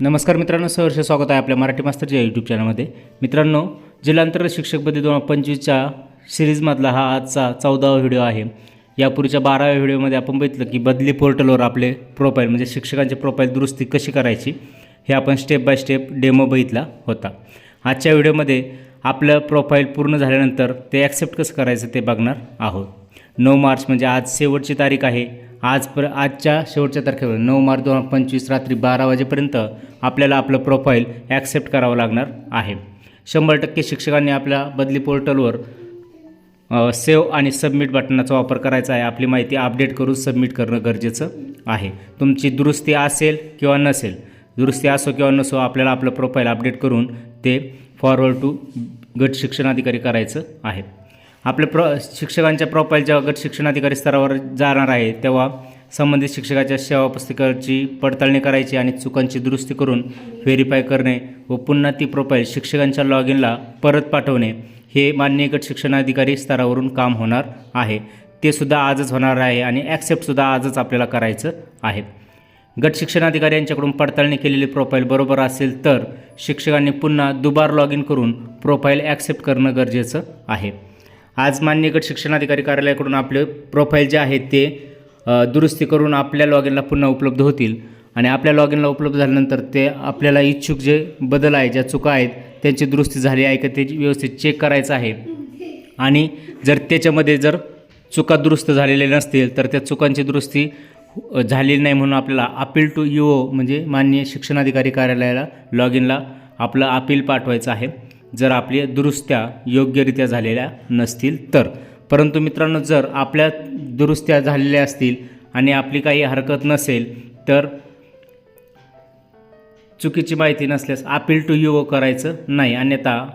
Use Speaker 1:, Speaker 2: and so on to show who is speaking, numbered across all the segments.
Speaker 1: नमस्कार मित्रांनो सहर्ष स्वागत आहे आपल्या मराठी मास्तरच्या यूट्यूब चॅनलमध्ये मित्रांनो जिल्हांतर्गत शिक्षकपदी दोन हजार पंचवीसच्या सिरीजमधला हा आजचा चौदावा व्हिडिओ आहे. यापूर्वीच्या बाराव्या व्हिडिओमध्ये आपण बघितलं की बदली पोर्टलवर आपले प्रोफाईल म्हणजे शिक्षकांची प्रोफाईल दुरुस्ती कशी करायची हे आपण स्टेप बाय स्टेप डेमो बघितला होता. आजच्या व्हिडिओमध्ये आपलं प्रोफाईल पूर्ण झाल्यानंतर ते ॲक्सेप्ट कसं करायचं ते बघणार आहोत. नऊ मार्च म्हणजे आज शेवटची तारीख आहे. आज पर आजच्या शेवटच्या तारखेवर नऊ मार्च दोन हजार पंचवीस रात्री बारा वाजेपर्यंत आपल्याला आपलं प्रोफाईल ॲक्सेप्ट करावं लागणार आहे. शंभर टक्के शिक्षकांनी आपल्या बदली पोर्टलवर सेव्ह आणि सबमिट बटनाचा वापर करायचा आहे. आपली माहिती अपडेट करून सबमिट करणं गरजेचं आहे. तुमची दुरुस्ती असेल किंवा नसेल दुरुस्ती असो किंवा नसो आपल्याला आपलं प्रोफाईल अपडेट करून ते फॉरवर्ड टू गट शिक्षणाधिकारी करायचं आहे. आपल्या प्र शिक्षकांच्या प्रोफाईल जेव्हा गट शिक्षणाधिकारी स्तरावर जाणार आहे तेव्हा संबंधित शिक्षकाच्या सेवा पुस्तिकाची पडताळणी करायची आणि चुकांची दुरुस्ती करून व्हेरीफाय करणे व पुन्हा ती प्रोफाईल शिक्षकांच्या लॉग इनला परत पाठवणे हे मान्य गट शिक्षणाधिकारी स्तरावरून काम होणार आहे. ते सुद्धा आजच होणार आहे आणि ॲक्सेप्टसुद्धा आजच आपल्याला करायचं आहे. गट शिक्षणाधिकारी यांच्याकडून पडताळणी केलेली प्रोफाईल बरोबर असेल तर शिक्षकांनी पुन्हा दुबार लॉग इन करून प्रोफाईल ॲक्सेप्ट करणं गरजेचं आहे. आज मान्य गट शिक्षणाधिकारी कार्यालयाकडून आपले प्रोफाईल जे आहेत ते दुरुस्ती करून आपल्या लॉग इनला पुन्हा उपलब्ध होतील. आणि आपल्या लॉग इनला उपलब्ध झाल्यानंतर ते आपल्याला इच्छुक जे बदल आहे ज्या चुका आहेत त्यांची दुरुस्ती झाली आहे का ते व्यवस्थित चेक करायचं आहे. आणि जर त्याच्यामध्ये जर चुका दुरुस्त झालेल्या नसतील तर त्या चुकांची दुरुस्ती झालेली नाही म्हणून आपल्याला अपील टू यू ओ म्हणजे मान्य शिक्षणाधिकारी कार्यालयाला लॉग इनला आपलं अपील पाठवायचं आहे. जर आपल्या दुरुस्त्या योग्यरित्या झालेल्या नसतील तर. परंतु मित्रांनो जर आपल्या दुरुस्त्या झालेल्या असतील आणि आपली काही हरकत नसेल तर चुकीची माहिती नसल्यास अपील टू यू करायचं नाही. अन्यथा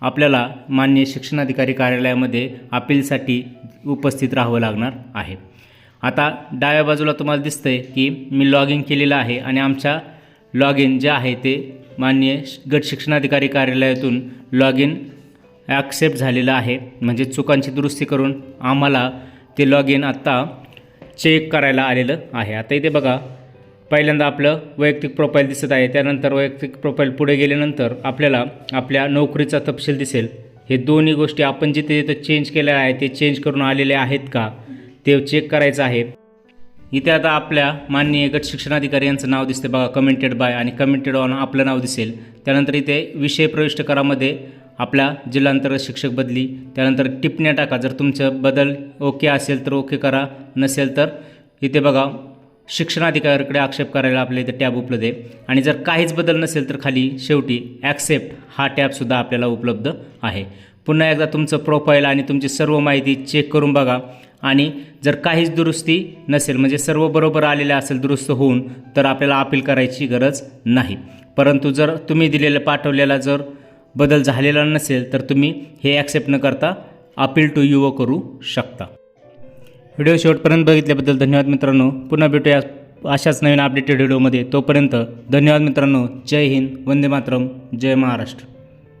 Speaker 1: आपल्याला मान्य शिक्षणाधिकारी कार्यालयामध्ये अपीलसाठी उपस्थित राहावं लागणार आहे. आता डाव्या बाजूला तुम्हाला दिसतंय की मी लॉग इन केलेलं आहे आणि आमच्या लॉग इन जे आहे ते मान्य गट शिक्षणाधिकारी कार्यालयातून लॉग इन ॲक्सेप्ट झालेलं आहे. म्हणजे चुकांची दुरुस्ती करून आम्हाला ते लॉग इन आत्ता चेक करायला आलेलं आहे. आता इथे बघा पहिल्यांदा आपलं वैयक्तिक प्रोफाईल दिसत आहे. त्यानंतर वैयक्तिक प्रोफाईल पुढे गेल्यानंतर आपल्याला आपल्या नोकरीचा तपशील दिसेल. हे दोन्ही गोष्टी आपण जिथे जिथे चेंज केल्या आहे ते चेंज करून आलेले आहेत का? ते चेक करायचं आहे. इथे आता आपल्या माननीय गट शिक्षणाधिकारी यांचं नाव दिसते बघा कमेंटेड बाय आणि कमेंटेड ऑन आपलं नाव दिसेल. त्यानंतर इथे विषय प्रविष्ट करामध्ये आपला जिल्हांतर्गत शिक्षक बदली त्यानंतर टिपण्या टाका. जर तुमचं बदल ओके असेल तर ओके करा नसेल तर इथे बघा शिक्षणाधिकाऱ्याकडे आक्षेप करायला आपल्या इथे टॅब उपलब्ध आहे. आणि जर काहीच बदल नसेल तर खाली शेवटी ॲक्सेप्ट हा टॅबसुद्धा आपल्याला उपलब्ध आहे. पुन्हा एकदा तुमचं प्रोफाईल आणि तुमची सर्व माहिती चेक करून बघा. आणि जर काहीच दुरुस्ती नसेल म्हणजे सर्व बरोबर आलेलं असेल दुरुस्त होऊन तर आपल्याला अपील करायची गरज नाही. परंतु जर तुम्ही दिलेलं पाठवलेला जर बदल झालेला नसेल तर तुम्ही हे ॲक्सेप्ट न करता अपील टू यू करू शकता. व्हिडिओ शेवटपर्यंत बघितल्याबद्दल धन्यवाद मित्रांनो. पुन्हा भेटूया अशाच नवीन अपडेटेड व्हिडिओमध्ये. तोपर्यंत धन्यवाद मित्रांनो. जय हिंद. वंदे मातरम. जय महाराष्ट्र.